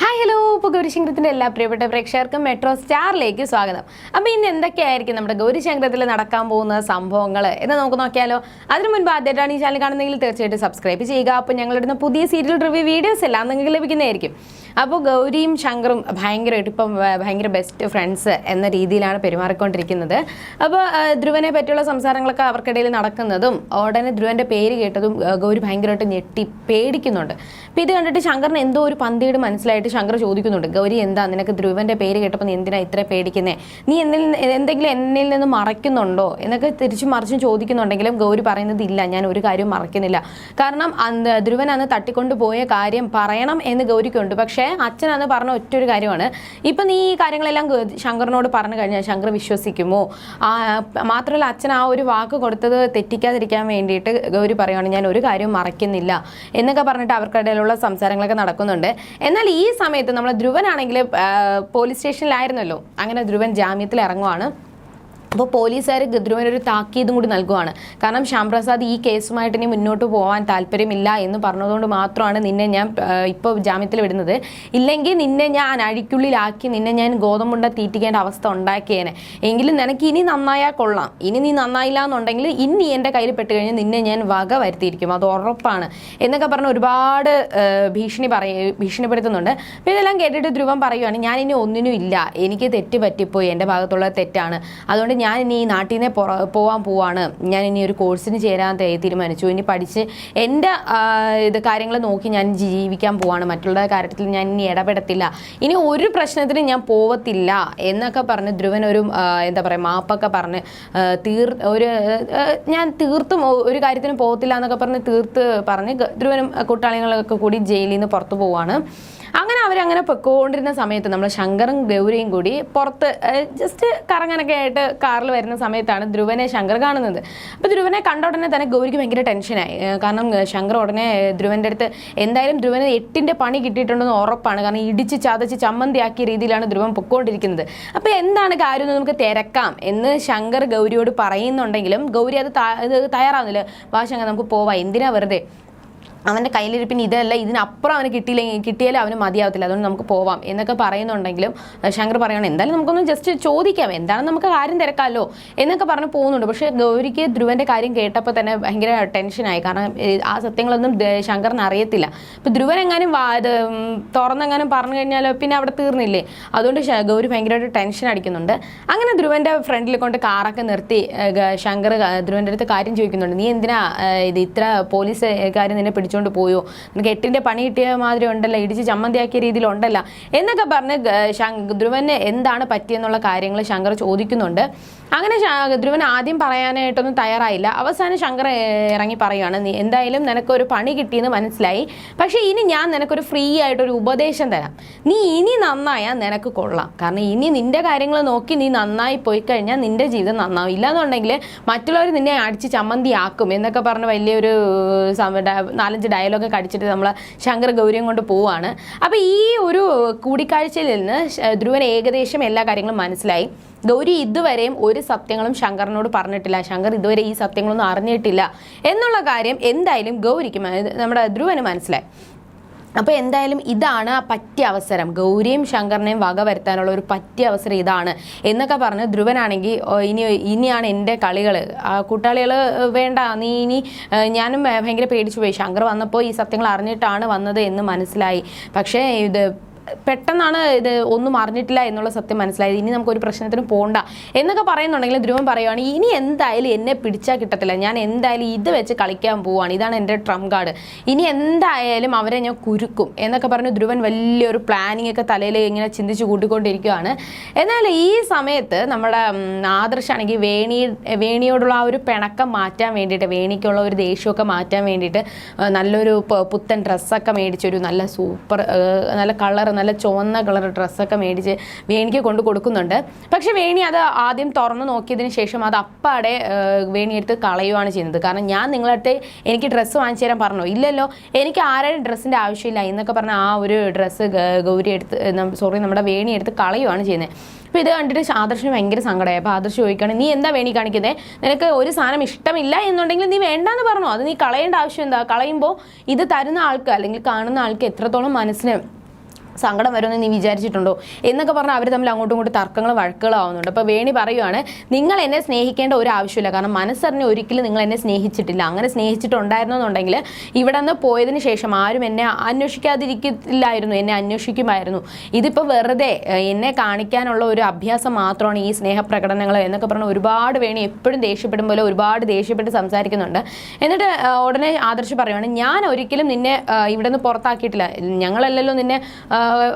Hi hello ഇപ്പോൾ ഗൗരിശങ്കരത്തിന്റെ എല്ലാ പ്രിയപ്പെട്ട പ്രേക്ഷകർക്കും മെട്രോ സ്റ്റാറിലേക്ക് സ്വാഗതം. അപ്പോൾ ഇന്ന് എന്തൊക്കെയായിരിക്കും നമ്മുടെ ഗൗരിശങ്കരത്തിൽ നടക്കാൻ പോകുന്ന സംഭവങ്ങൾ എന്ന് നമുക്ക് നോക്കിയാലോ. അതിനു മുൻപ് ആദ്യമായിട്ടാണ് ഈ ചാനൽ കാണുന്നതെങ്കിൽ തീർച്ചയായിട്ടും സബ്സ്ക്രൈബ് ചെയ്യുക. അപ്പോൾ ഞങ്ങളിടുന്ന പുതിയ സീരിയൽ റിവ്യൂ വീഡിയോസ് എല്ലാം നിങ്ങൾക്ക് ലഭിക്കുന്നതായിരിക്കും. അപ്പോൾ ഗൗരിയും ശങ്കറും ഭയങ്കരമായിട്ട് ഇപ്പം ഭയങ്കര ബെസ്റ്റ് ഫ്രണ്ട്സ് എന്ന രീതിയിലാണ് പെരുമാറിക്കൊണ്ടിരിക്കുന്നത്. അപ്പോൾ ധ്രുവനെ പറ്റിയുള്ള സംസാരങ്ങളൊക്കെ അവർക്കിടയിൽ നടക്കുന്നതും ഉടനെ ധ്രുവന്റെ പേര് കേട്ടതും ഗൗരി ഭയങ്കരമായിട്ട് ഞെട്ടി പേടിക്കുന്നുണ്ട്. അപ്പോൾ ഇത് കണ്ടിട്ട് ശങ്കറിന് എന്തോ ഒരു പന്തിയുടെ മനസ്സിലായിട്ട് ശങ്കർ ചോദിക്കുന്നുണ്ട് ഗൗരി എന്താ നിനക്ക് ധ്രുവന്റെ പേര് കേട്ടപ്പോൾ നീ എന്തിനാ ഇത്ര പേടിക്കുന്നേ? നീ എന്നിൽ എന്തെങ്കിലും എന്നിൽ നിന്ന് മറയ്ക്കുന്നുണ്ടോ? എന്നൊക്കെ തിരിച്ചു മറിച്ചും ചോദിക്കുന്നുണ്ടെങ്കിലും ഗൗരി പറയുന്നത് ഇല്ല ഞാൻ ഒരു കാര്യം മറക്കുന്നില്ല കാരണം ധ്രുവൻ അന്ന് തട്ടിക്കൊണ്ട് പോയ കാര്യം പറയണം എന്ന് ഗൗരിക്കുണ്ട്. പക്ഷേ അച്ഛൻ അന്ന് പറഞ്ഞ ഒറ്റ ഒരു കാര്യമാണ് ഇപ്പം നീ ഈ കാര്യങ്ങളെല്ലാം ശങ്കറിനോട് പറഞ്ഞു കഴിഞ്ഞാൽ ശങ്കർ വിശ്വസിക്കുമോ? മാത്രമല്ല അച്ഛൻ ആ ഒരു വാക്ക് കൊടുത്തത് തെറ്റിക്കാതിരിക്കാൻ വേണ്ടിയിട്ട് ഗൗരി പറയുകയാണ് ഞാൻ ഒരു കാര്യം മറയ്ക്കുന്നില്ല എന്നൊക്കെ പറഞ്ഞിട്ട് അവർക്കിടയിലുള്ള സംസാരങ്ങളൊക്കെ നടക്കുന്നുണ്ട്. എന്നാൽ ഈ സമയത്ത് നമ്മൾ ധ്രുവനാണെങ്കിൽ പോലീസ് സ്റ്റേഷനിലായിരുന്നല്ലോ. അങ്ങനെ ധ്രുവൻ ജാമ്യത്തിൽ ഇറങ്ങുവാണ് അപ്പോൾ പോലീസുകാർ ഗദ്രുവിനൊരു താക്കീതും കൂടി നൽകുവാണ്. കാരണം ശ്യാംപ്രസാദ് ഈ കേസുമായിട്ട് ഇനി മുന്നോട്ട് പോകാൻ താല്പര്യമില്ല എന്ന് പറഞ്ഞതുകൊണ്ട് മാത്രമാണ് നിന്നെ ഞാൻ ഇപ്പോൾ ജാമ്യത്തിൽ വിടുന്നത്. ഇല്ലെങ്കിൽ നിന്നെ ഞാൻ അഴിക്കുള്ളിലാക്കി നിന്നെ ഞാൻ ഗോതമ്പുണ്ട തീറ്റിക്കേണ്ട അവസ്ഥ ഉണ്ടാക്കിയേനെ. എങ്കിലും നിനക്ക് ഇനി നന്നായാൽ കൊള്ളാം. ഇനി നീ നന്നായില്ല എന്നുണ്ടെങ്കിൽ ഇനി എന്റെ കയ്യിൽ പെട്ട് കഴിഞ്ഞാൽ നിന്നെ ഞാൻ വക വരുത്തിയിരിക്കും. അത് ഉറപ്പാണ്. എന്നൊക്കെ പറഞ്ഞ് ഒരുപാട് ഭീഷണി പറയ ഭീഷണിപ്പെടുത്തുന്നുണ്ട്. അപ്പോൾ ഇതെല്ലാം കേട്ടിട്ട് ധ്രുവം പറയുവാണ് ഞാൻ ഇനി ഒന്നിനും ഇല്ല. എനിക്ക് തെറ്റ് പറ്റിപ്പോയി. എന്റെ ഭാഗത്തുള്ള തെറ്റാണ്. അതുകൊണ്ട് ഞാൻ ഇനി ഈ നാട്ടിൽ നിന്ന് പോകാൻ പോവാണ്. ഞാൻ ഇനി ഒരു കോഴ്സിന് ചേരാൻ തീരുമാനിച്ചു. ഇനി പഠിച്ച് എന്റെ ഇത് കാര്യങ്ങൾ നോക്കി ഞാൻ ജീവിക്കാൻ പോവാണ്. മറ്റുള്ള കാര്യത്തിൽ ഞാൻ ഇനി ഇടപെടത്തില്ല. ഇനി ഒരു പ്രശ്നത്തിനും ഞാൻ പോവത്തില്ല എന്നൊക്കെ പറഞ്ഞ് ധ്രുവൻ ഒരു എന്താ പറയുക മാപ്പൊക്കെ പറഞ്ഞ് തീർ ഒരു ഞാൻ തീർത്തും ഒരു കാര്യത്തിനും പോകത്തില്ല എന്നൊക്കെ പറഞ്ഞ് തീർത്ത് പറഞ്ഞ് ധ്രുവനും കൂട്ടാളികളൊക്കെ കൂടി ജയിലിൽ നിന്ന് പുറത്തു പോവാണ്. അങ്ങനെ അവരങ്ങനെ പൊയ്ക്കൊണ്ടിരുന്ന സമയത്ത് നമ്മൾ ശങ്കറും ഗൗരിയും കൂടി പുറത്ത് ജസ്റ്റ് കറങ്ങാനൊക്കെ ആയിട്ട് കാറിൽ വരുന്ന സമയത്താണ് ധ്രുവനെ ശങ്കർ കാണുന്നത്. അപ്പോൾ ധ്രുവനെ കണ്ട ഉടനെ തന്നെ ഗൗരിക്ക് ഭയങ്കര ടെൻഷനായി. കാരണം ശങ്കർ ഉടനെ ധ്രുവന്റെ അടുത്ത് എന്തായാലും ധ്രുവന് എട്ടിന്റെ പണി കിട്ടിയിട്ടുണ്ടെന്ന് ഉറപ്പാണ്. കാരണം ഇടിച്ച് ചതച്ച് ചമ്മന്തിയാക്കിയ രീതിയിലാണ് ധ്രുവൻ പൊക്കോണ്ടിരിക്കുന്നത് അപ്പോൾ എന്താണ് കാര്യം എന്ന് നമുക്ക് തിരക്കാം എന്ന് ശങ്കർ ഗൗരിയോട് പറയുന്നുണ്ടെങ്കിലും ഗൗരി അത് തയ്യാറാവുന്നില്ല. വാ ശങ്കർ നമുക്ക് പോവാം. എന്തിനാ വെറുതെ? അവന്റെ കയ്യിലിരിപ്പിന് ഇതല്ല ഇതിനപ്പുറം അവന് കിട്ടിയില്ലെങ്കിൽ കിട്ടിയാലും അവന് മതിയാവത്തില്ല. അതുകൊണ്ട് നമുക്ക് പോവാം എന്നൊക്കെ പറയുന്നുണ്ടെങ്കിലും ശങ്കർ പറയണം എന്തായാലും നമുക്കൊന്ന് ജസ്റ്റ് ചോദിക്കാം എന്താണ് നമുക്ക് കാര്യം തിരക്കാമല്ലോ എന്നൊക്കെ പറഞ്ഞ് പോകുന്നുണ്ട്. പക്ഷേ ഗൗരിക്ക് ധ്രുവന്റെ കാര്യം കേട്ടപ്പോൾ തന്നെ ഭയങ്കര ടെൻഷനായി കാരണം ആ സത്യങ്ങളൊന്നും ശങ്കറിന് അറിയത്തില്ല. അപ്പോൾ ധ്രുവൻ എങ്ങാനും തുറന്നെങ്ങാനും പറഞ്ഞു കഴിഞ്ഞാലോ പിന്നെ അവിടെ തീർന്നില്ലേ? അതുകൊണ്ട് ഗൗരി ഭയങ്കരമായിട്ട് ടെൻഷൻ അടിക്കുന്നുണ്ട്. അങ്ങനെ ധ്രുവന്റെ ഫ്രണ്ടിൽ കൊണ്ട് കാറൊക്കെ നിർത്തി ശങ്കർ ധ്രുവന്റെ അടുത്ത് കാര്യം ചോദിക്കുന്നുണ്ട്. നീ എന്തിനാ ഇത് ഇത്ര പോലീസ് കാര്യം നിന്നെ പിടിച്ചോണ്ട് പോയോ? നിനക്ക് എട്ടിന്റെ പണി കിട്ടിയ മാതിരി ഉണ്ടല്ലോ ഇടിച്ച് ചമ്മന്തിയാക്കിയ രീതിയിൽ ഉണ്ടല്ലോ എന്നൊക്കെ പറഞ്ഞ് ധ്രുവന് എന്താണ് പറ്റിയെന്നുള്ള കാര്യങ്ങൾ ശങ്കർ ചോദിക്കുന്നുണ്ട്. അങ്ങനെ ധ്രുവൻ ആദ്യം പറയാനായിട്ടൊന്നും തയ്യാറായില്ല. അവസാനം ശങ്കർ ഇറങ്ങി പറയുകയാണ് നീ എന്തായാലും നിനക്കൊരു പണി കിട്ടിയെന്ന് മനസ്സിലായി. പക്ഷേ ഇനി ഞാൻ നിനക്കൊരു ഫ്രീ ആയിട്ടൊരു ഉപദേശം തരാം. നീ ഇനി നന്നായാൽ നിനക്ക് കൊള്ളാം. കാരണം ഇനി നിന്റെ കാര്യങ്ങൾ നോക്കി നീ നന്നായി പോയി കഴിഞ്ഞാൽ നിന്റെ ജീവിതം നന്നാവും. ഇല്ലാന്നുണ്ടെങ്കിൽ മറ്റുള്ളവർ നിന്നെ അടിച്ച് ചമ്മന്തിയാക്കും എന്നൊക്കെ പറഞ്ഞ് വലിയൊരു സമ- ഡയലോഗ് ഡയലോഗൊക്കെ അടിച്ചിട്ട് നമ്മൾ ശങ്കർ ഗൗരിയും കൊണ്ട് പോവാണ്. അപ്പോൾ ഈ ഒരു കൂടിക്കാഴ്ചയിൽ നിന്ന് ധ്രുവൻ ഏകദേശം എല്ലാ കാര്യങ്ങളും മനസ്സിലായി. ഗൗരി ഇതുവരെയും ഒരു സത്യങ്ങളും ശങ്കറിനോട് പറഞ്ഞിട്ടില്ല. ശങ്കർ ഇതുവരെ ഈ സത്യങ്ങളൊന്നും അറിഞ്ഞിട്ടില്ല. എന്നുള്ള കാര്യം എന്തായാലും ഗൗരിക്ക് നമ്മുടെ ധ്രുവന് മനസ്സിലായി. അപ്പോൾ എന്തായാലും ഇതാണ് പറ്റിയ അവസരം. ഗൗരിയും ശങ്കറിനെയും വക വരുത്താനുള്ള ഒരു പറ്റിയ അവസരം ഇതാണ് എന്നൊക്കെ പറഞ്ഞ് ധ്രുവനാണെങ്കിൽ ഇനി ഇനിയാണ് എന്റെ കളികൾ കൂട്ടാളികൾ വേണ്ട നീ ഇനി ഞാനും ഭയങ്കര പേടിച്ചു പോയി. ശങ്കർ വന്നപ്പോൾ ഈ സത്യങ്ങൾ അറിഞ്ഞിട്ടാണ് വന്നത് എന്ന് മനസ്സിലായി. പക്ഷേ ഇത് പെട്ടെന്നാണ് ഇത് ഒന്നും അറിഞ്ഞിട്ടില്ല എന്നുള്ള സത്യം മനസ്സിലായത്. ഇനി നമുക്കൊരു പ്രശ്നത്തിന് പോണ്ട എന്നൊക്കെ പറയുന്നുണ്ടെങ്കിൽ ധ്രുവൻ പറയുവാണ് ഇനി എന്തായാലും എന്നെ പിടിച്ചാൽ കിട്ടത്തില്ല. ഞാൻ എന്തായാലും ഇത് വെച്ച് കളിക്കാൻ പോവാണ്. ഇതാണ് എന്റെ ട്രം കാർഡ്. ഇനി എന്തായാലും അവരെ ഞാൻ കുരുക്കും. എന്നൊക്കെ പറഞ്ഞ് ധ്രുവൻ വലിയൊരു പ്ലാനിങ് ഒക്കെ തലയിൽ ഇങ്ങനെ ചിന്തിച്ച് കൂട്ടിക്കൊണ്ടിരിക്കുകയാണ് എന്നാൽ ഈ സമയത്ത് നമ്മുടെ ആദർശാണെങ്കിൽ വേണി വേണിയോടുള്ള ആ ഒരു പിണക്കം മാറ്റാൻ വേണ്ടിയിട്ട് വേണിക്കുള്ള ഒരു ദേഷ്യമൊക്കെ മാറ്റാൻ വേണ്ടിയിട്ട് നല്ലൊരു പുത്തൻ ഡ്രസ്സൊക്കെ മേടിച്ചൊരു നല്ല സൂപ്പർ നല്ല കളർ നല്ല ചുവന്ന കളർ ഡ്രസ്സൊക്കെ മേടിച്ച് വേണിക്ക് കൊണ്ട് കൊടുക്കുന്നുണ്ട്. പക്ഷേ വേണി അത് ആദ്യം തുറന്നു നോക്കിയതിന് ശേഷം അത് അപ്പാടെ വേണി എടുത്ത് കളയുവാണ് ചെയ്യുന്നത്. കാരണം ഞാൻ നിങ്ങളടുത്ത് എനിക്ക് ഡ്രസ്സ് വാങ്ങിച്ചു തരാൻ പറഞ്ഞു? ഇല്ലല്ലോ. എനിക്ക് ആരുടെ ഡ്രസ്സിന്റെ ആവശ്യമില്ല എന്നൊക്കെ പറഞ്ഞ ആ ഒരു ഡ്രസ്സ് ഗൗരി എടുത്ത് സോറി നമ്മുടെ വേണി എടുത്ത് കളയുവാണ് ചെയ്യുന്നത്. അപ്പോൾ ഇത് കണ്ടിട്ട് ആദർശിന് ഭയങ്കര സങ്കടമായി അപ്പോൾ ആദർശ് ചോദിക്കുകയാണ് നീ എന്താ വേണി കാണിക്കുന്നത് നിനക്ക് ഒരു സാധനം ഇഷ്ടമില്ല എന്നുണ്ടെങ്കിൽ നീ വേണ്ടാന്ന് പറഞ്ഞു? അത് നീ കളയേണ്ട ആവശ്യം എന്താ? കളയുമ്പോൾ ഇത് തരുന്ന ആൾക്ക് അല്ലെങ്കിൽ കാണുന്ന ആൾക്ക് എത്രത്തോളം മനസ്സിന് സങ്കടം വരുമെന്ന് നീ വിചാരിച്ചിട്ടുണ്ടോ? എന്നൊക്കെ പറഞ്ഞാൽ അവർ തമ്മിൽ അങ്ങോട്ടും ഇങ്ങോട്ടും തർക്കങ്ങളും വഴക്കുകളാവുന്നുണ്ട്. അപ്പോൾ വേണി പറയുവാണ് നിങ്ങൾ എന്നെ സ്നേഹിക്കേണ്ട ഒരു ആവശ്യമില്ല. കാരണം മനസ്സറിഞ്ഞ് ഒരിക്കലും നിങ്ങൾ എന്നെ സ്നേഹിച്ചിട്ടില്ല. അങ്ങനെ സ്നേഹിച്ചിട്ടുണ്ടായിരുന്നെന്നുണ്ടെങ്കിൽ ഇവിടെ നിന്ന് പോയതിന് ശേഷം ആരും എന്നെ അന്വേഷിക്കാതിരിക്കില്ലായിരുന്നു. എന്നെ അന്വേഷിക്കുമായിരുന്നു. ഇതിപ്പോൾ വെറുതെ എന്നെ കാണിക്കാനുള്ള ഒരു അഭ്യാസം മാത്രമാണ് ഈ സ്നേഹപ്രകടനങ്ങൾ എന്നൊക്കെ പറഞ്ഞ് ഒരുപാട് വേണി എപ്പോഴും ദേഷ്യപ്പെടും പോലെ ഒരുപാട് ദേഷ്യപ്പെട്ട് സംസാരിക്കുന്നുണ്ട്. എന്നിട്ട് ഉടനെ ആദർശ് പറയുവാണ് ഞാൻ ഒരിക്കലും നിന്നെ ഇവിടെ നിന്ന് പുറത്താക്കിയിട്ടില്ല. ഞങ്ങളല്ലല്ലോ നിന്നെ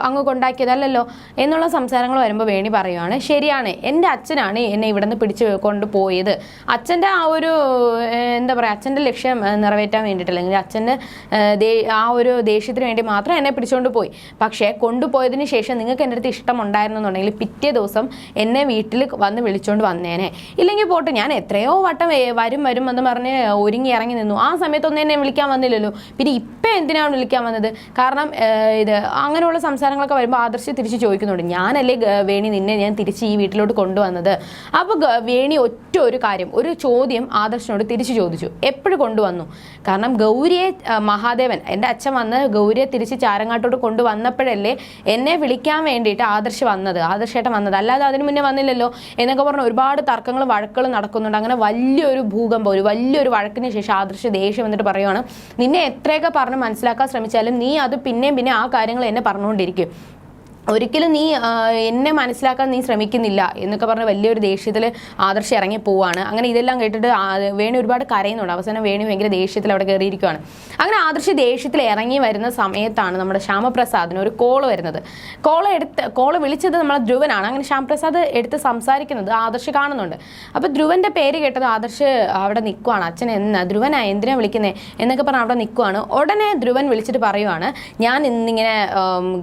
അങ്ങ് കൊണ്ടാക്കിയതല്ലല്ലോ എന്നുള്ള സംസാരങ്ങൾ വരുമ്പോൾ വേണി പറയുവാണ് ശരിയാണ് എന്റെ അച്ഛനാണ് എന്നെ ഇവിടെ നിന്ന് പിടിച്ച് കൊണ്ടുപോയത്. അച്ഛന്റെ ആ ഒരു എന്താ പറയുക അച്ഛന്റെ ലക്ഷ്യം നിറവേറ്റാൻ വേണ്ടിയിട്ടില്ല. അല്ലെങ്കിൽ അച്ഛന്റെ ആ ഒരു ദേഷ്യത്തിന് വേണ്ടി മാത്രം എന്നെ പിടിച്ചുകൊണ്ട് പോയി. പക്ഷേ കൊണ്ടുപോയതിന് ശേഷം നിങ്ങൾക്ക് എന്റെ അടുത്ത് ഇഷ്ടമുണ്ടായിരുന്നെന്നുണ്ടെങ്കിൽ പിറ്റേ ദിവസം എന്നെ വീട്ടിൽ വന്ന് വിളിച്ചുകൊണ്ട് വന്നേനെ. ഇല്ലെങ്കിൽ പോട്ടെ ഞാൻ എത്രയോ വട്ടം വരും വരും എന്ന് പറഞ്ഞ് ഒരുങ്ങി ഇറങ്ങി നിന്നു. ആ സമയത്തൊന്നും എന്നെ വിളിക്കാൻ വന്നില്ലല്ലോ. പിന്നെ ഇപ്പം എന്തിനാണ് വിളിക്കാൻ വന്നത്? കാരണം ഇത് അങ്ങനെയുള്ള സംസാരങ്ങളൊക്കെ വരുമ്പോൾ ആദർശ് തിരിച്ച് ചോദിക്കുന്നുണ്ട് ഞാനല്ലേ വേണി നിന്നെ ഞാൻ തിരിച്ച് ഈ വീട്ടിലോട്ട് കൊണ്ടുവന്നത്? അപ്പോൾ വേണി ഒറ്റ ഒരു കാര്യം ഒരു ചോദ്യം ആദർശിനോട് തിരിച്ചു ചോദിച്ചു. എപ്പോഴും കൊണ്ടുവന്നു? കാരണം ഗൗരിയെ മഹാദേവൻ എന്റെ അച്ഛൻ വന്ന് ഗൗരിയെ തിരിച്ച് ചാരങ്ങാട്ടോട്ട് കൊണ്ടുവന്നപ്പോഴല്ലേ എന്നെ വിളിക്കാൻ വേണ്ടിയിട്ട് ആദർശ് വന്നത് ആദർശേട്ടൻ വന്നത്. അല്ലാതെ അതിന് മുന്നേ വന്നില്ലല്ലോ എന്നൊക്കെ പറഞ്ഞ് ഒരുപാട് തർക്കങ്ങളും വഴക്കുകളും നടക്കുന്നുണ്ട്. അങ്ങനെ വലിയൊരു ഭൂകമ്പം ഒരു വലിയൊരു വഴക്കിന് ശേഷം ആദർശ് ദേഷ്യം എന്നിട്ട് പറയുവാണ് നിന്നെ എത്രയൊക്കെ പറഞ്ഞ് മനസ്സിലാക്കാൻ ശ്രമിച്ചാലും നീ അത് പിന്നെയും പിന്നെ ആ കാര്യങ്ങൾ എന്നെ പറഞ്ഞുകൊണ്ടിരിക്കും. ഒരിക്കലും നീ എന്നെ മനസ്സിലാക്കാൻ നീ ശ്രമിക്കുന്നില്ല എന്നൊക്കെ പറഞ്ഞ് വലിയൊരു ദേഷ്യത്തിൽ ആദർശം ഇറങ്ങി പോവാണ്. അങ്ങനെ ഇതെല്ലാം കേട്ടിട്ട് വേണു ഒരുപാട് കരയുന്നുണ്ട്. അവസാനം വേണി ഭയങ്കര ദേഷ്യത്തിൽ അവിടെ കയറിയിരിക്കുകയാണ് അങ്ങനെ ആദർശ് ദേഷ്യത്തിൽ ഇറങ്ങി വരുന്ന സമയത്താണ് നമ്മുടെ ശ്യാമപ്രസാദിന് ഒരു കോൾ വരുന്നത്. കോൾ എടുത്ത് കോൾ വിളിച്ചത് നമ്മളെ ധ്രുവനാണ്. അങ്ങനെ ശ്യാമപ്രസാദ് എടുത്ത് സംസാരിക്കുന്നത് ആദർശ് കാണുന്നുണ്ട്. അപ്പോൾ ധ്രുവന്റെ പേര് കേട്ടത് ആദർശ് അവിടെ നിൽക്കുവാണ് അച്ഛൻ എന്നാ ധ്രുവനാ എന്തിനാ വിളിക്കുന്നത് എന്നൊക്കെ പറഞ്ഞ് അവിടെ നിൽക്കുവാണ് ഉടനെ ധ്രുവൻ വിളിച്ചിട്ട് പറയുവാണ് ഞാൻ ഇന്നിങ്ങനെ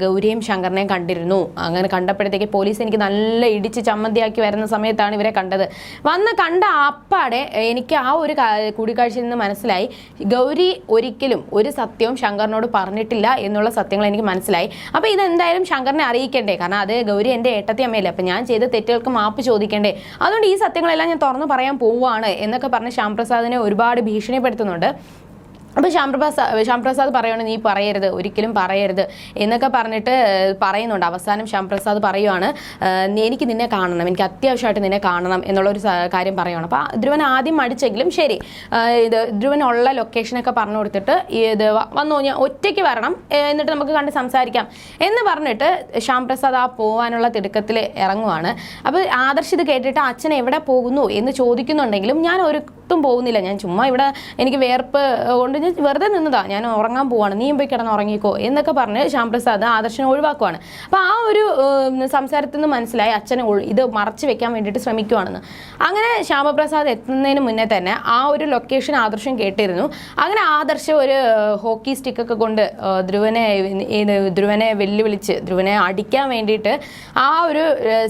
ഗൗരിയും ശങ്കറിനെയും കണ്ടിരുന്നു. അങ്ങനെ കണ്ടപ്പോഴത്തേക്ക് പോലീസ് എനിക്ക് നല്ല ഇടിച്ച് ചമ്മന്തിയാക്കി വരുന്ന സമയത്താണ് ഇവരെ കണ്ടത്. വന്ന് കണ്ട അപ്പാടെ എനിക്ക് ആ ഒരു കൂടിക്കാഴ്ചയിൽ നിന്ന് മനസ്സിലായി. ഗൗരി ഒരിക്കലും ഒരു സത്യവും ശങ്കറിനോട് പറഞ്ഞിട്ടില്ല എന്നുള്ള സത്യങ്ങൾ എനിക്ക് മനസ്സിലായി. അപ്പോൾ ഇതെന്തായാലും ശങ്കറിനെ അറിയിക്കണ്ടേ? കാരണം അത് ഗൗരി എന്റെ ഏട്ടത്തി അമ്മയല്ലേ. അപ്പോൾ ഞാൻ ചെയ്ത തെറ്റുകൾക്ക് മാപ്പ് ചോദിക്കണ്ടേ? അതുകൊണ്ട് ഈ സത്യങ്ങളെല്ലാം ഞാൻ തുറന്നു പറയാൻ പോവുകയാണ് എന്നൊക്കെ പറഞ്ഞ് ശ്യാംപ്രസാദിനെ ഒരുപാട് ഭീഷണിപ്പെടുത്തുന്നുണ്ട്. അപ്പോൾ ശ്യാംപ്രസാദ് ശ്യാംപ്രസാദ് പറയുകയാണ് നീ പറയരുത് ഒരിക്കലും പറയരുത് എന്നൊക്കെ പറഞ്ഞിട്ട് പറയുന്നുണ്ട്. അവസാനം ശ്യാംപ്രസാദ് പറയുവാണ് എനിക്ക് നിന്നെ കാണണം എനിക്ക് അത്യാവശ്യമായിട്ട് നിന്നെ കാണണം എന്നുള്ളൊരു കാര്യം പറയുവാണ്. അപ്പോൾ ധ്രുവൻ ആദ്യം മടിച്ചെങ്കിലും ശരി ഇത് ധ്രുവൻ ഉള്ള ലൊക്കേഷനൊക്കെ പറഞ്ഞു കൊടുത്തിട്ട് ഇത് വന്നു ഞാൻ ഒറ്റയ്ക്ക് വരണം എന്നിട്ട് നമുക്ക് കണ്ട് സംസാരിക്കാം എന്ന് പറഞ്ഞിട്ട് ശ്യാംപ്രസാദ് ആ പോകാനുള്ള തിടുക്കത്തിൽ ഇറങ്ങുവാണ്. അപ്പോൾ ആദർശ് ഇത് കേട്ടിട്ട് അച്ഛൻ എവിടെ പോകുന്നു എന്ന് ചോദിക്കുന്നുണ്ടെങ്കിലും ഞാൻ ഒരിടത്തും പോകുന്നില്ല. ഞാൻ ചുമ്മാ ഇവിടെ എനിക്ക് വേർപ്പ് കൊണ്ട് ഞാൻ വെറുതെ നിന്നതാ. ഞാൻ ഉറങ്ങാൻ പോവാണ്. നീയും പോയി കിടന്ന് ഉറങ്ങിക്കോ എന്നൊക്കെ പറഞ്ഞ് ശ്യാംപ്രസാദ് ആദർശനെ ഒഴിവാക്കുവാണ്. അപ്പോൾ ആ ഒരു സംസാരത്തിൽ നിന്ന് മനസ്സിലായി അച്ഛനെ ഇത് മറച്ചു വെക്കാൻ വേണ്ടിയിട്ട് ശ്രമിക്കുവാണെന്ന്. അങ്ങനെ ശ്യാമപ്രസാദ് എത്തുന്നതിന് മുന്നേ തന്നെ ആ ഒരു ലൊക്കേഷൻ ആദർശം കേട്ടിരുന്നു. അങ്ങനെ ആദർശം ഒരു ഹോക്കി സ്റ്റിക്കൊക്കെ കൊണ്ട് ധ്രുവനെ ധ്രുവനെ വെല്ലുവിളിച്ച് ധ്രുവനെ അടിക്കാൻ വേണ്ടിയിട്ട് ആ ഒരു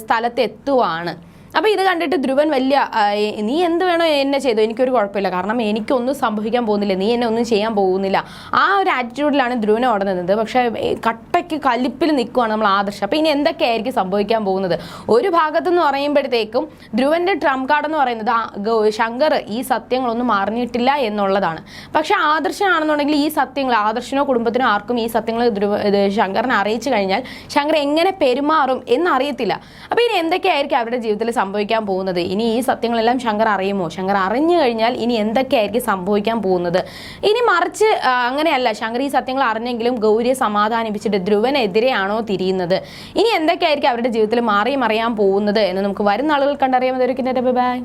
സ്ഥലത്ത് എത്തുവാണ്. അപ്പോൾ ഇത് കണ്ടിട്ട് ധ്രുവൻ വലിയ നീ എന്ത് വേണോ എന്നെ ചെയ്തു എനിക്കൊരു കുഴപ്പമില്ല. കാരണം എനിക്കൊന്നും സംഭവിക്കാൻ പോകുന്നില്ല. നീ എന്നെ ഒന്നും ചെയ്യാൻ പോകുന്നില്ല. ആ ഒരു ആറ്റിറ്റ്യൂഡിലാണ് ധ്രുവനെ ഓടുന്നത് പക്ഷേ കട്ടയ്ക്ക് കലിപ്പിൽ നിൽക്കുവാണ് നമ്മൾ ആദർശം. അപ്പോൾ ഇനി എന്തൊക്കെയായിരിക്കും സംഭവിക്കാൻ പോകുന്നത്? ഒരു ഭാഗത്ത് എന്ന് പറയുമ്പോഴത്തേക്കും ധ്രുവന്റെ ട്രം കാർഡ് എന്ന് പറയുന്നത് ശങ്കർ ഈ സത്യങ്ങളൊന്നും അറിഞ്ഞിട്ടില്ല എന്നുള്ളതാണ്. പക്ഷേ ആദർശനാണെന്നുണ്ടെങ്കിൽ ഈ സത്യങ്ങൾ ആദർശനോ കുടുംബത്തിനോ ആർക്കും ഈ സത്യങ്ങൾ ധ്രുവ ശങ്കറിനെ അറിയിച്ചു കഴിഞ്ഞാൽ ശങ്കർ എങ്ങനെ പെരുമാറും എന്നറിയത്തില്ല. അപ്പോൾ ഇനി എന്തൊക്കെയായിരിക്കും അവരുടെ ജീവിതത്തിൽ സംഭവിക്കാൻ പോകുന്നത്? ഇനി ഈ സത്യങ്ങളെല്ലാം ശങ്കർ അറിയുമോ? ശങ്കർ അറിഞ്ഞു കഴിഞ്ഞാൽ ഇനി എന്തൊക്കെയായിരിക്കും സംഭവിക്കാൻ പോകുന്നത്? ഇനി മറിച്ച് അങ്ങനെയല്ല. ശങ്കർ ഈ സത്യങ്ങൾ അറിഞ്ഞെങ്കിലും ഗൗരിയെ സമാധാനിപ്പിച്ചിട്ട് ധ്രുവനെതിരെയാണോ തിരിയുന്നത്? ഇനി എന്തൊക്കെയായിരിക്കും അവരുടെ ജീവിതത്തിൽ മാറി മറിയാൻ പോകുന്നത് എന്ന് നമുക്ക് വരുന്ന ആളുകൾ കണ്ടറിയാൻ ബൈ